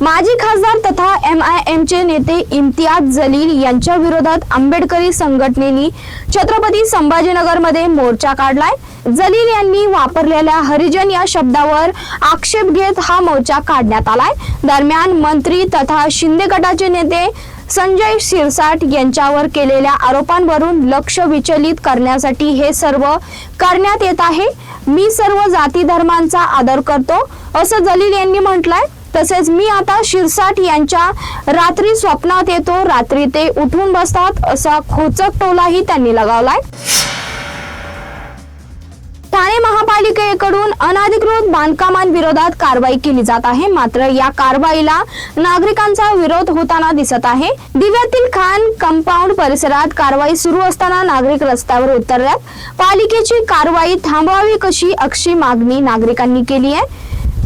माजी खासदार तथा एम आय एम चे नेते इम्तियाज जलील यांच्या विरोधात आंबेडकरी संघटनेनी छत्रपती संभाजीनगरमध्ये मोर्चा काढलाय. जलील यांनी वापरलेल्या हरिजन या शब्दावर आक्षेप घेत हा मोर्चा काढण्यात आलाय. दरम्यान मंत्री तथा शिंदे गटाचे नेते संजय शिरसाट यांच्यावर केलेल्या आरोपांवरून लक्ष विचलित करण्यासाठी हे सर्व करण्यात येत आहे. मी सर्व जाती धर्मांचा आदर करतो असं जलील यांनी म्हटलंय. तसेच मी आता शिरसाट यांच्या रात्री स्वप्नात येतो. रात्री ते उठून बसतात. असा खोचक टोलाही त्यांनी लगावलाय. ठाणे महापालिकेकडून अनधिकृत बांधकामांविरोधात कारवाई केली जात आहे. मात्र या कारवाईला नागरिकांचा विरोध होताना दिसत आहे. दिव्यातील खान कंपाऊंड परिसरात कारवाई सुरू असताना नागरिक रस्त्यावर उतरल्यात. पालिकेची कारवाई थांबवावी कशी अक्षी मागणी नागरिकांनी केली आहे?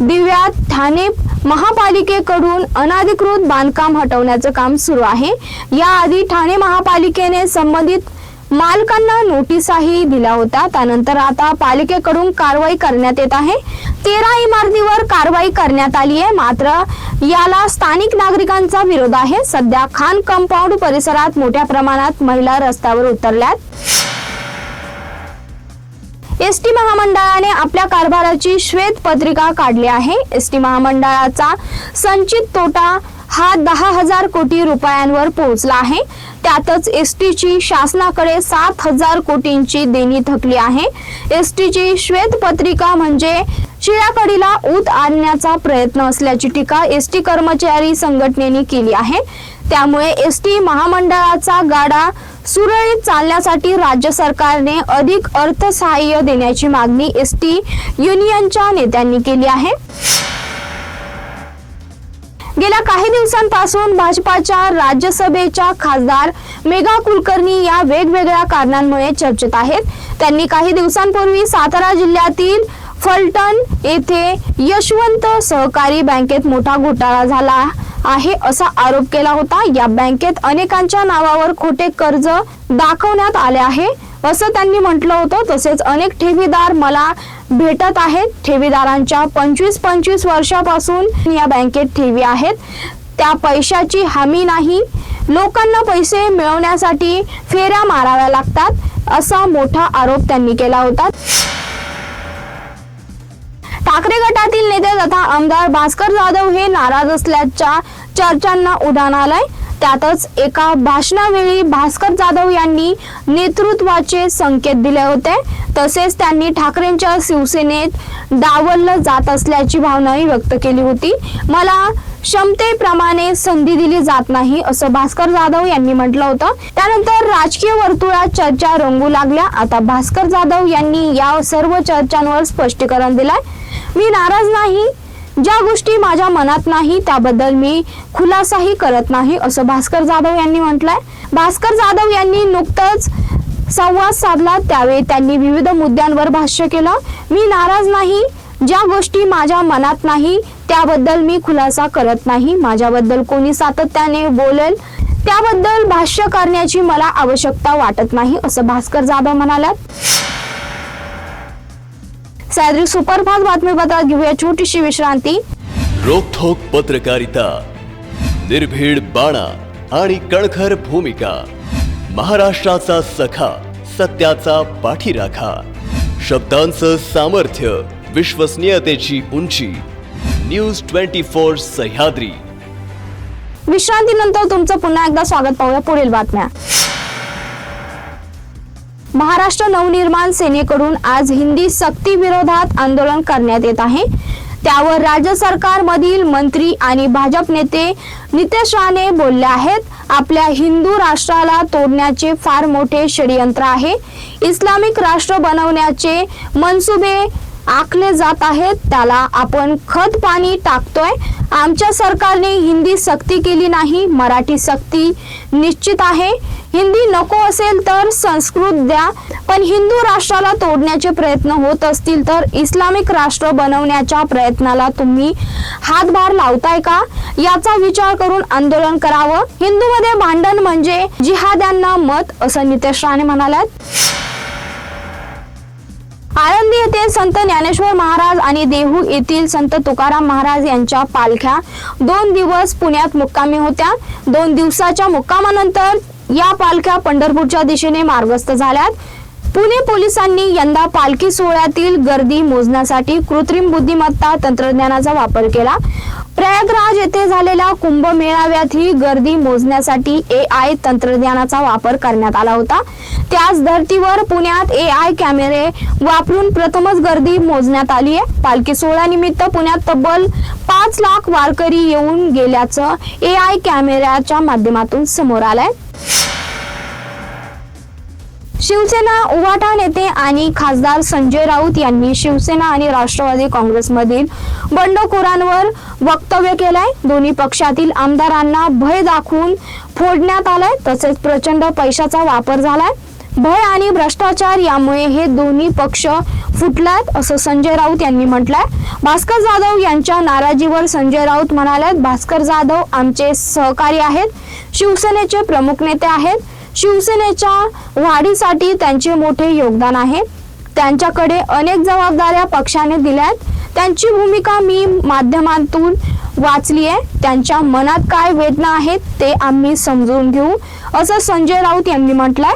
दिव्यात ठाणे महापालिकेकडून अनाधिकृत बांधकाम हटवण्याचं काम सुरू आहे. याआधी ठाणे महापालिकेने संबंधित मालकांना नोटीसाही दिल्या होत्या त्यानंतर आता पालिकेकडून कारवाई करण्यात येत आहे. तेरा इमारतीवर कारवाई करण्यात आली आहे. मात्र याला स्थानिक नागरिकांचा विरोध आहे. सध्या खान कंपाऊंड परिसरात मोठ्या प्रमाणात महिला रस्त्यावर उतरल्यात. एस टी महामंडळाने आपल्या कारभाराची श्वेत पत्रिका काढली आहे. एस टी महामंडळाचा संचित तोटा हा दहा हजार कोटी रुपयांवर पोहोचला आहे. त्यातच एस टीची शासनाकडे सात हजार कोटींची देणी थकली आहे. एस टीची श्वेत पत्रिका म्हणजे शिळाकडीला ऊत आणण्याचा प्रयत्न असल्याची टीका एस टी कर्मचारी संघटनेने केली आहे. त्यामुळे एस टी महामंडळाचा गाडा सुरळीत चालण्यासाठी राज्य सरकारने अधिक अर्थसहाय्य देण्याची मागणी एस टी युनियनच्या नेत्यांनी केली आहे. गेल्या काही दिवसांपासून भाजपाच्या राज्यसभेच्या खासदार मेघा कुलकर्णी या वेगवेगळ्या कारणांमुळे चर्चेत आहेत. त्यांनी काही दिवसांपूर्वी सातारा जिल्ह्यातील फलटण येथे यशवंत सहकारी बँकेत मोठा घोटाळा झाला. आहे असा आरोप केला होता. या बँकेत अनेकांच्या नावावर खोटे कर्ज दाखवण्यात आले आहे. असं त्यांनी म्हटलं होतं. तसेच अनेक ठेवीदार मला भेटत आहेत. ठेवीदारांच्या पंचवीस पंचवीस वर्षापासून या बँकेत ठेवी आहेत. त्या पैशाची हमी नाही. लोकांना पैसे मिळवण्यासाठी फेऱ्या माराव्या लागतात असा मोठा आरोप त्यांनी केला होता. ठाकरे गटातील नेते तथा आमदार भास्कर जाधव हे नाराज असल्याच्या चर्चांना उधाण आलंय. त्यातच एका भाषणावेळी भास्कर जाधव यांनी नेतृत्वाचे संकेत दिले होते. तसेच त्यांनी ठाकरेंच्या शिवसेनेत डावललं जात असल्याची भावनाही व्यक्त केली होती. मला क्षमतेप्रमाणे संधी दिली जात नाही असं भास्कर जाधव यांनी म्हटलं होतं. त्यानंतर राजकीय वर्तुळात चर्चा रंगू लागल्या. आता भास्कर जाधव यांनी या सर्व चर्चांवर स्पष्टीकरण दिलंय. मी नाराज नाही. ज्या गोष्टी माझ्या मनात नाही त्याबद्दल मी खुलासाही करत नाही असं भास्कर जाधव यांनी म्हटलंय. भास्कर जाधव यांनी नुकतंच संवाद साधला. त्यावेळी त्यांनी विविध मुद्द्यांवर भाष्य केलं. मी नाराज नाही. ज्या गोष्टी माझ्या मनात नाही त्याबद्दल मी खुलासा करत नाही. माझ्याबद्दल कोणी सातत्याने बोलेल त्याबद्दल भाष्य करण्याची मला आवश्यकता वाटत नाही असं भास्कर जाधव म्हणाल्यात. सॅद्री सुपरफास्ट बातमीपत्रात घेऊया छोटीशी विश्रांती. रोखोक पत्रकारिता निर्भीड बाणा आणि कणखर भूमिका महाराष्ट्राचा सखा सत्याचा पाठीराखा शब्दांचं सामर्थ्य विश्वसनीयतेची उंची न्यूज ट्वेंटी फोर सह्याद्री. विश्रांतीनंतर तुमचं पुन्हा एकदा स्वागत पाहूया पुढील बातम्या. महाराष्ट्र नवनिर्माण सेनेकडून आज हिंदी सक्ती विरोधात आंदोलन करण्यात येत आहे. त्यावर राज्य सरकारमधील मंत्री आणि भाजप नेते नितेश राणे बोलले आहेत. आपल्या हिंदू राष्ट्राला तोडण्याचे फार मोठे षडयंत्र आहे. इस्लामिक राष्ट्र बनवण्याचे मनसुबे आखले जात आहेत त्याला आपण खत पाणी टाकतोय. आमच्या सरकारने हिंदी सक्ती केली नाही मराठी सक्ती निश्चित आहे. हिंदी नको असेल तर संस्कृत द्या पण हिंदू राष्ट्राला तोडण्याचे प्रयत्न होत असतील तर इस्लामिक राष्ट्र बनवण्याच्या प्रयत्नाला तुम्ही हातभार लावताय का? याचा विचार करून आंदोलन करावं. हिंदूमध्ये भांडण म्हणजे जिहाद्यांना मत असं नितेश राणे म्हणाल्यात. आळंदी येथे संत ज्ञानेश्वर महाराज आणि देहू येथील संत तुकाराम महाराज यांच्या पालख्या दोन दिवस पुण्यात मुक्कामी होत्या. दोन दिवसाच्या मुक्कामानंतर या पालख्या पंढरपूरच्या दिशेने मार्गस्थ झाल्यात. पुणे पोलिसांनी यंदा पालखी सोहळ्यातील गर्दी मोजण्यासाठी कृत्रिम बुद्धिमत्ता तंत्रज्ञानाचा वापर केला. प्रयागराज येथे झालेल्या कुंभ मेळाव्यातही गर्दी मोजण्यासाठी ए आय तंत्रज्ञानाचा वापर करण्यात आला होता. त्याच धर्तीवर पुण्यात ए आय कॅमेरे वापरून प्रथमच गर्दी मोजण्यात आली आहे पालखी सोहळ्यानिमित्त पुण्यात तब्बल पाच लाख वारकरी येऊन गेल्याचं ए आय कॅमेऱ्याच्या माध्यमातून समोर आलंय. शिवसेना उवाटा नेते आणि खासदार संजय राऊत यांनी शिवसेना आणि राष्ट्रवादी काँग्रेसमधील बंडखोरांवर वक्तव्य केलंय. दोन्ही पक्षातील आमदारांना भय दाखवून फोडण्यात आलंय तसेच प्रचंड पैशाचा वापर झालाय. भय आणि भ्रष्टाचार यामुळे हे दोन्ही पक्ष फुटलात असं संजय राऊत यांनी म्हटलंय. भास्कर जाधव यांच्या नाराजीवर संजय राऊत म्हणाले भास्कर जाधव आमचे सहकारी आहेत शिवसेनेचे प्रमुख नेते आहेत शिवसेनेच्या वाढीसाठी त्यांचे मोठे योगदान आहे. त्यांच्याकडे अनेक जबाबदाऱ्या पक्षाने दिल्यात. त्यांची भूमिका मी माध्यमातून वाचली आहे. त्यांच्या मनात काय वेदना आहेत ते आम्ही समजून घेऊ. असं संजय राऊत यांनी म्हटलंय.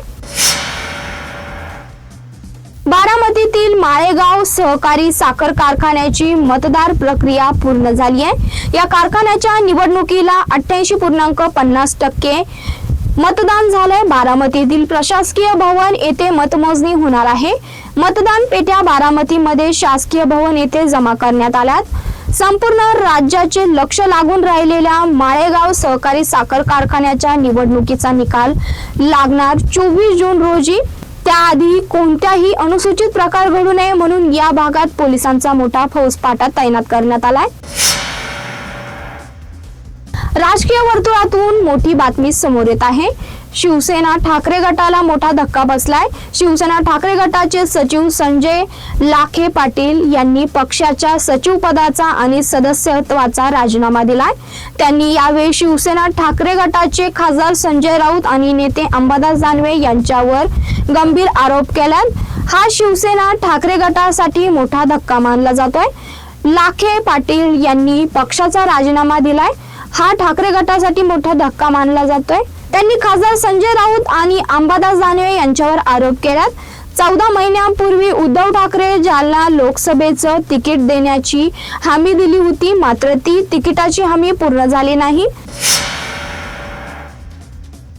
बारामतीतील माळेगाव सहकारी साखर कारखान्याची मतदार प्रक्रिया पूर्ण झाली आहे. या कारखान्याच्या निवडणुकीला अठ्ठ्याऐंशी पूर्णांक पन्नास टक्के मतदान झालंय. बारामतीतील प्रशासकीय भवन येथे मतमोजणी होणार आहे. मतदान पेट्या बारामतीमध्ये शासकीय भवन येथे जमा करण्यात आल्यात. संपूर्ण राज्याचे लक्ष लागून राहिलेल्या माळेगाव सहकारी साखर कारखान्याच्या निवडणुकीचा निकाल लागणार चोवीस जून रोजी. त्याआधी कोणत्याही अनुसूचित प्रकार घडू नये म्हणून या भागात पोलिसांचा मोठा फौजपाटा तैनात करण्यात आलाय. राजकीय वर्तुळातून मोठी बातमी समोर येत आहे. शिवसेना ठाकरे गटाला मोठा धक्का बसलाय. शिवसेना ठाकरे गटाचे सचिव संजय लाखे पाटील यांनी पक्षाच्या सचिव पदाचा आणि सदस्यत्वाचा राजीनामा दिलाय. त्यांनी यावेळी शिवसेना ठाकरे गटाचे खासदार संजय राऊत आणि नेते अंबादास दानवे यांच्यावर गंभीर आरोप केल्यात. हा शिवसेना ठाकरे गटासाठी मोठा धक्का मानला जातोय. लाखे पाटील यांनी पक्षाचा राजीनामा दिलाय. हा ठाकरे गटासाठी मोठा धक्का मानला जातोय. त्यांनी खासदार संजय राऊत आणि अंबादास दानवे यांच्यावर आरोप केल्यात चौदा महिन्यांपूर्वी उद्धव ठाकरे जालना लोकसभेचं तिकीट देण्याची हमी दिली होती मात्र ती तिकिटाची हमी पूर्ण झाली नाही.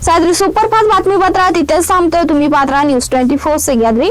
सादरी सुपरफास्ट बातमीपत्रात इथेच थांबतोय. तुम्ही पात्रा न्यूज ट्वेंटी फोर सह्याद्री